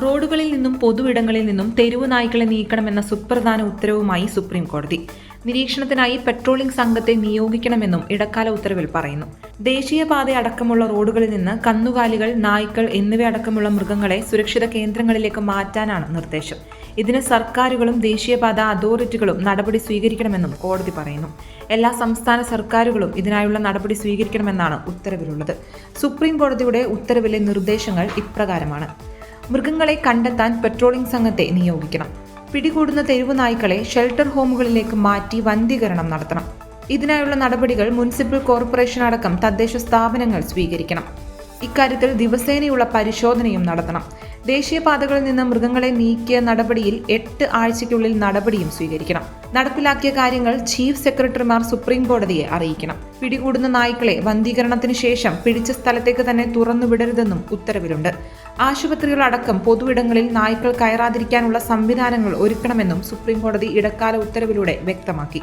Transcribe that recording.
റോഡുകളിൽ നിന്നും പൊതുവിടങ്ങളിൽ നിന്നും തെരുവു നായ്ക്കളെ നീക്കണമെന്ന സുപ്രധാന ഉത്തരവുമായി സുപ്രീം കോടതി നിരീക്ഷണത്തിനായി പെട്രോളിംഗ് സംഘത്തെ നിയോഗിക്കണമെന്നും ഇടക്കാല ഉത്തരവിൽ പറയുന്നു. ദേശീയപാത അടക്കമുള്ള റോഡുകളിൽ നിന്ന് കന്നുകാലികൾ നായ്ക്കൾ എന്നിവയടക്കമുള്ള മൃഗങ്ങളെ സുരക്ഷിത കേന്ദ്രങ്ങളിലേക്ക് മാറ്റാനാണ് നിർദ്ദേശം. ഇതിന് സർക്കാരുകളും ദേശീയപാത അതോറിറ്റികളും നടപടി സ്വീകരിക്കണമെന്നും കോടതി പറയുന്നു. എല്ലാ സംസ്ഥാന സർക്കാരുകളും ഇതിനായുള്ള നടപടി സ്വീകരിക്കണമെന്നാണ് ഉത്തരവിലുള്ളത്. സുപ്രീം കോടതിയുടെ ഉത്തരവിലെ നിർദ്ദേശങ്ങൾ ഇപ്രകാരമാണ്. മൃഗങ്ങളെ കണ്ടെത്താൻ പെട്രോളിംഗ് സംഘത്തെ നിയോഗിക്കണം. പിടികൂടുന്ന തെരുവ് നായ്ക്കളെ ഷെൽട്ടർ ഹോമുകളിലേക്ക് മാറ്റി വന്ധീകരണം നടത്തണം. ഇതിനായുള്ള നടപടികൾ മുനിസിപ്പൽ കോർപ്പറേഷൻ അടക്കം തദ്ദേശ സ്ഥാപനങ്ങൾ സ്വീകരിക്കണം. ഇക്കാര്യത്തിൽ ദിവസേനയുള്ള പരിശോധനയും നടത്തണം. ദേശീയപാതകളിൽ നിന്ന് മൃഗങ്ങളെ നീക്കിയ നടപടിയിൽ എട്ട് ആഴ്ചയ്ക്കുള്ളിൽ നടപടിയും സ്വീകരിക്കണം. നടപ്പിലാക്കിയ കാര്യങ്ങൾ ചീഫ് സെക്രട്ടറിമാർ സുപ്രീം കോടതിയെ അറിയിക്കണം. പിടികൂടുന്ന നായ്ക്കളെ വന്ധീകരണത്തിന് ശേഷം പിടിച്ച സ്ഥലത്തേക്ക് തന്നെ തുറന്നുവിടരുതെന്നും ഉത്തരവിലുണ്ട്. ആശുപത്രികളടക്കം പൊതുവിടങ്ങളിൽ നായ്ക്കൾ കയറാതിരിക്കാനുള്ള സംവിധാനങ്ങൾ ഒരുക്കണമെന്നും സുപ്രീം കോടതി ഇടക്കാല ഉത്തരവിലൂടെ വ്യക്തമാക്കി.